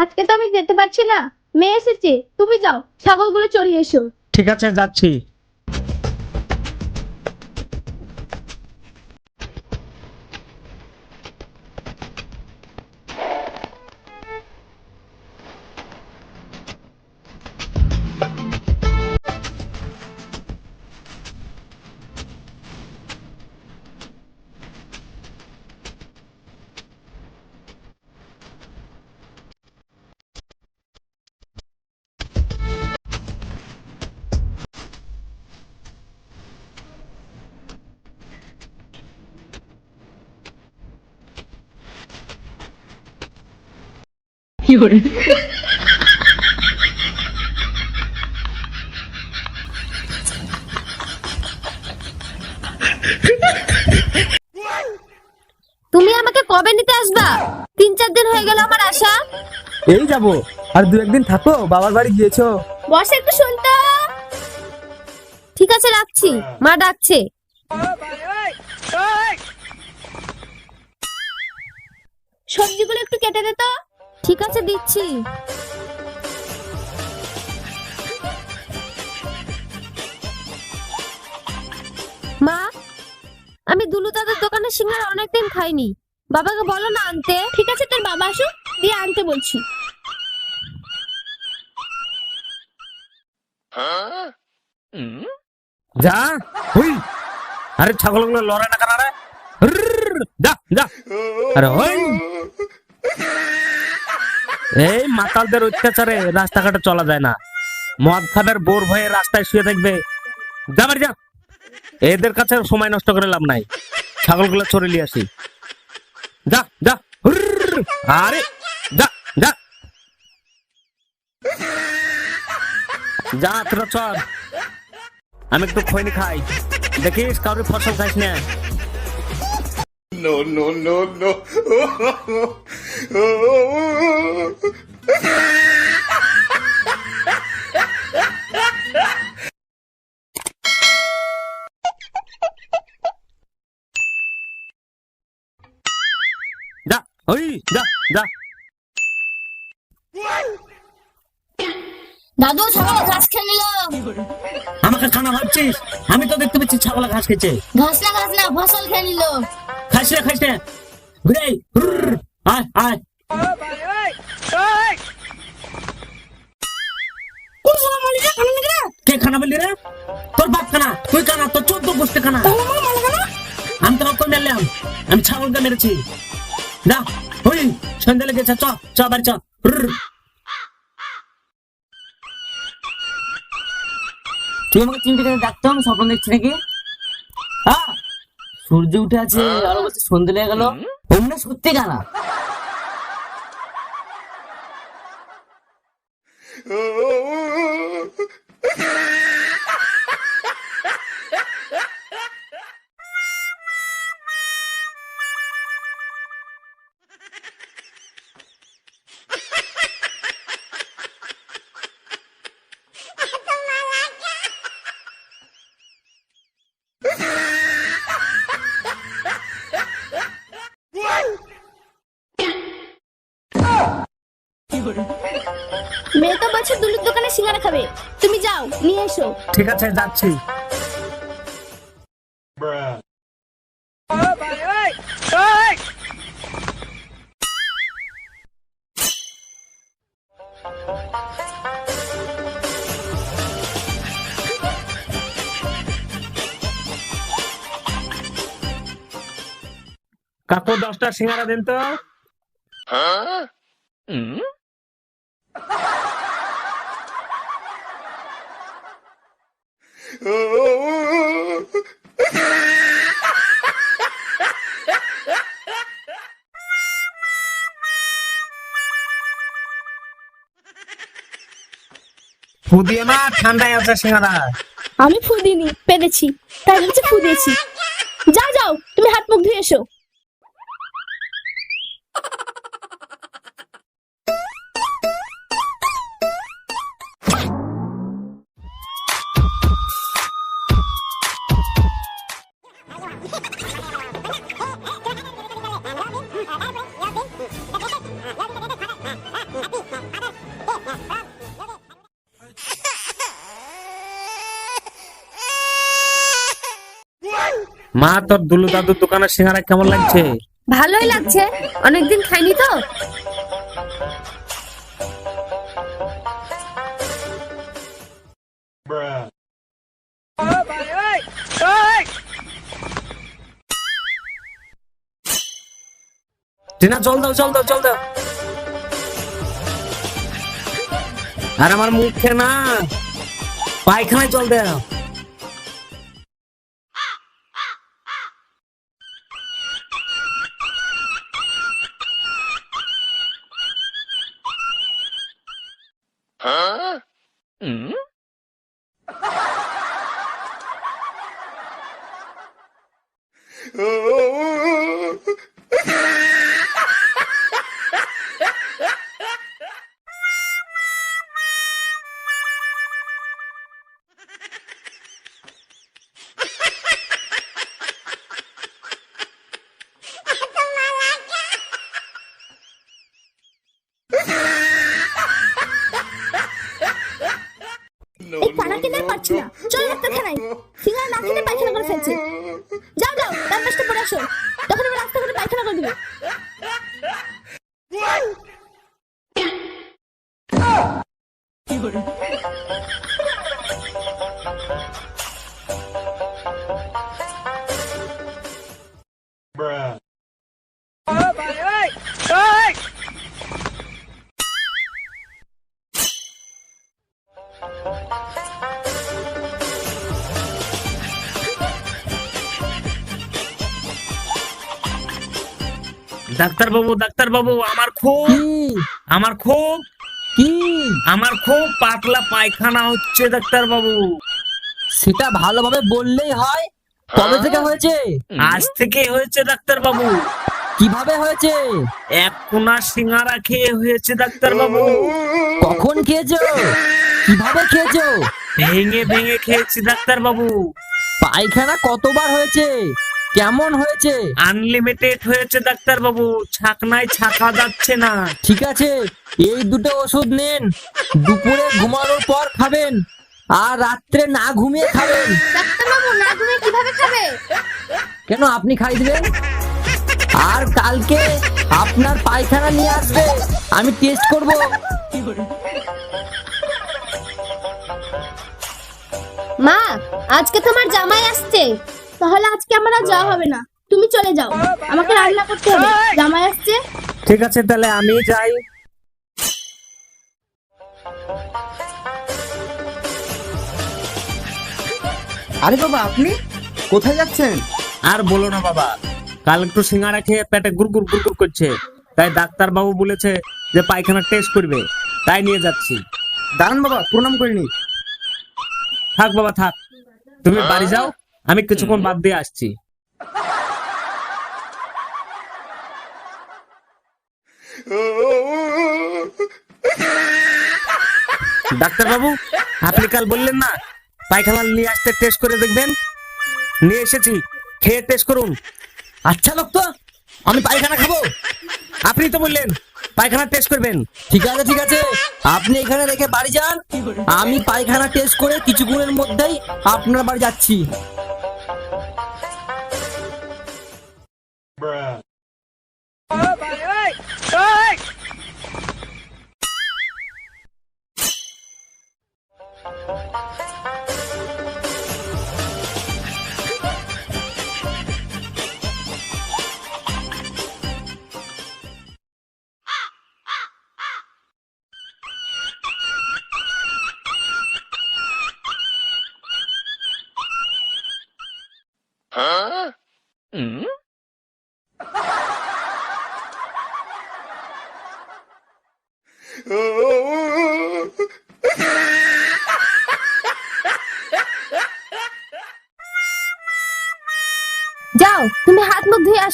আজকে তো আমি যেতে পারছি না। মেয়ে এসেছে, তুমি যাও, ছাগলগুলো চড়িয়ে এসো। ঠিক আছে, যাচ্ছি। তুমি আমাকে কবে নিতে আসবা? তিন চার দিন হয়ে গেল আমার আশা এই যাব। আর দু একদিন থাকো বাবার বাড়ি গিয়েছো। বস একটু শুনতো। ঠিক আছে রাখছি। মা ডাকছে। সবজিগুলো একটু কেটে দে তো। ঠিক আছে দিচ্ছি। মা আমি দুলু দাদার দোকানে সিঙ্গারা অনেকদিন খাইনি। বাবাকে বলো না আনতে। ঠিক আছে তোর বাবা আসুক দিয়ে আনতে বলছি। যা হুই। আরে ছাগলগুলো লড়ে না কেন রে? হুরর, যা যা। আরে হই। এই মাতালদের অত্যাচারে রাস্তাঘাটে চলা যায় না। মদ খাবের বোর ভয়ে রাস্তায় শুয়ে থাকবে। যা বাড়ি যা। এদের কাছে সময় নষ্ট করে লাভ নাই। ছাগলগুলো চড়ে নিয়ে আসি। যা যা। আরে, যা যা। যা তোরা চল। আমি একটু খৈনি খাই। দেখিস কারোর ফসল খাইস না. যা ওই যা যা দাদু ছাগল ঘাস খেয়ে নিল আমাকে খানা ভাবছিস? আমি তো দেখতে পাচ্ছি ছাগলা ঘাস খেয়েছে। ঘাস না ঘাস না ফসল খেয়ে নিল। খাইস না খাইস না ঘুরে আয়, কে খানা রে? তোর বাপ খানা তুই খানা তোর চোদ্দ গোষ্ঠী খানা। আমি তো কই মেরলাম আমি ছাগলকে মেরেছি। যা ওই সন্ধ্যা লেগেছে চ চ বাড়ি চ। তুই আমাকে চিনতে গেলে ডাকতো আমি স্বপ্ন দেখছি নাকি? হ্যাঁ সূর্য উঠে আছে আরও বলছে সন্ধে লেগে গেল। অমনি সত্যি জানা সিঙ্গারা খাবে। তুমি যাও নিয়ে এসো। ঠিক আছে যাচ্ছি। কাকু দশটা সিঙ্গারা দিন তো। ফুদিয়ে না ঠান্ডায় আছে সিঙ্গারা। আমি ফুদিনি, পেরেছি। তাই বলছে ফুদেছি যা যাও যাও, তুমি হাত মুখ ধুয়ে এসো। মা তোর দুলু দাদুর দোকানের সিঙ্গারা কেমন লাগছে? ভালোই লাগছে। অনেকদিন খাইনি তো। টিনা জল দাও জল দাও জল দাও। আর আমার মুখে না পায়খানায় জল দাও এই কিনে আর পারছি না। চল ডাক্তারখানায় সিঙ্গারা না খেতে পায়খানা করে ফেলছে। যাও যাও তার পাশটা পড়ে আসো। তখন আবার রাস্তাঘাটে পায়খানা করে দিবে। ডাক্তার বাবু ডাক্তার বাবু আমার খুব আমার খুব কি? আমার খুব পাতলা পায়খানা হচ্ছে ডাক্তার বাবু সেটা ভালোভাবে বললেই হয়। কবে থেকে হয়েছে? আজ থেকে হয়েছে ডাক্তার বাবু কীভাবে হয়েছে? এক কোনা সিঙ্গারা খেয়ে হয়েছে ডাক্তার বাবু কখন খেয়েছো? কীভাবে খেয়েছো? ভেঙে ভেঙে খেয়েছি ডাক্তার বাবু পায়খানা কতবার হয়েছে? কেমন হয়েছে? আনলিমিটেড হয়েছে ডাক্তার বাবু ছাকনায় ছাকা যাচ্ছে না। ঠিক আছে এই দুটো ওষুধ নেন। দুপুরে ঘুমানোর পর খাবেন আর রাত্রে না ঘুমিয়ে খাবেন। ডাক্তারবাবু না তুমি কীভাবে খাবে? কেন আপনি খাই দিবেন? আর কালকে আপনার পায়খানা নিয়ে আসবে আমি টেস্ট করব। মা আজকে তোমার জামাই আসছে। তাহলে আজকে আমার আর যাওয়া হবে না। তুমি চলে যাও। আমাকে রান্না করতে হবে। জামাই আসছে। ঠিক আছে তাহলে আমি যাই। আরে বাবা আপনি কোথায় যাচ্ছেন? আর বলো না বাবা কাল একটু সিঙ্গারা খেয়ে পেটে গুড় গুড় গুড় গুড় করছে। তাই ডাক্তার বাবু বলেছে যে পায়খানা টেস্ট করবে। তাই নিয়ে যাচ্ছি। দাঁড়ান বাবা প্রণাম করিনি। থাক বাবা থাক। তুমি বাড়ি যাও। আমি কিছুক্ষণ বাদ দিয়ে আসছি। ডাক্তার বাবু আপনি কাল বললেন না পায়খানা নিয়ে আসতে টেস্ট করে দেখবেন? নিয়ে এসেছি, খেয়ে টেস্ট করুন। আচ্ছা লোক তো আমি পায়খানা খাব। আপনি তো বললেন, পায়খানা টেস্ট করবেন। ঠিক আছে ঠিক আছে, আপনি এখানে রেখে বাড়ি যান। আমি পায়খানা টেস্ট করে কিছুক্ষণের মধ্যেই আপনার বাড়ি যাচ্ছি। যাও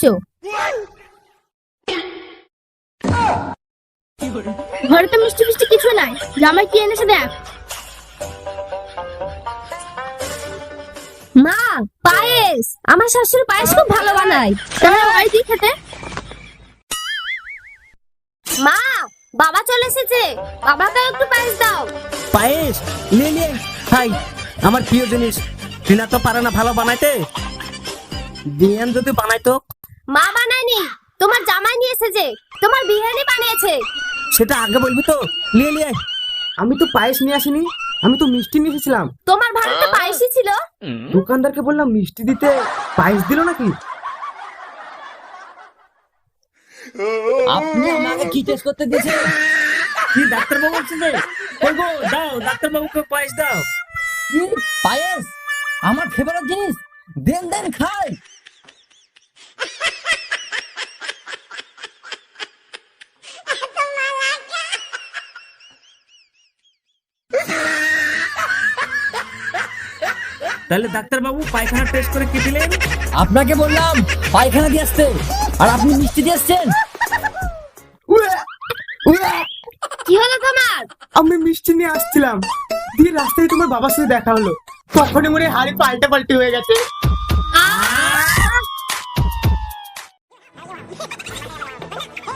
আসো। ঘরে তো মিষ্টি মিষ্টি কিছু নাই। জামাই কি এনেছে দেখ। মা, পায়েস। আমার শাশুড়ি পায়েস খুব ভালো বানায়। তাহলে ওই দিয়ে খেতে। মা, বাবা চলে এসেছে। বাবাকে একটু পায়েস দাও। পায়েস? নিয়ে নিয়ে। আমার প্রিয় জিনিস। টিনা তো পারে না ভালো বানাইতে। বিরিয়ান যদি বানাইতো মা বানায়নি? তোমার জামাই নিয়ে এসেছে। তোমার বিরিয়ানি বানিয়েছে। সেটা আগে বলবি তো। লিয়ে লিয়ে আমি তো পায়েস নিয়ে আসিনি। আমি তো মিষ্টি নিয়ে এসেছিলাম। তোমার ভাড়াতে পায়েসই ছিল। দোকানদারকে বললাম মিষ্টি দিতে পায়েস দিল নাকি? আপনি আমাকে কি টেস্ট করতে দিয়েছেন? কি ডাক্তারবাবু বলছে যে? কই গো দাও ডাক্তারবাবুকে পায়েস দাও। কি? পায়েস? আমার ফেভারিট জিনিস। দেন দেন খাই। তাহলে ডাক্তারবাবু পায়খানা টেস্ট করে কি দিলেন? আপনাকে বললাম পায়খানা দিয়ে আসতে। আর আপনি মিষ্টি দিয়ে আসছেন! কি হলো তোমার? আমি মিষ্টি নিয়ে আসছিলাম। দিয়ে রাস্তায় তোমার বাবার সাথে দেখা হলো। তখনই মনে হাড়ি পাল্টা পাল্টি হয়ে গেছে।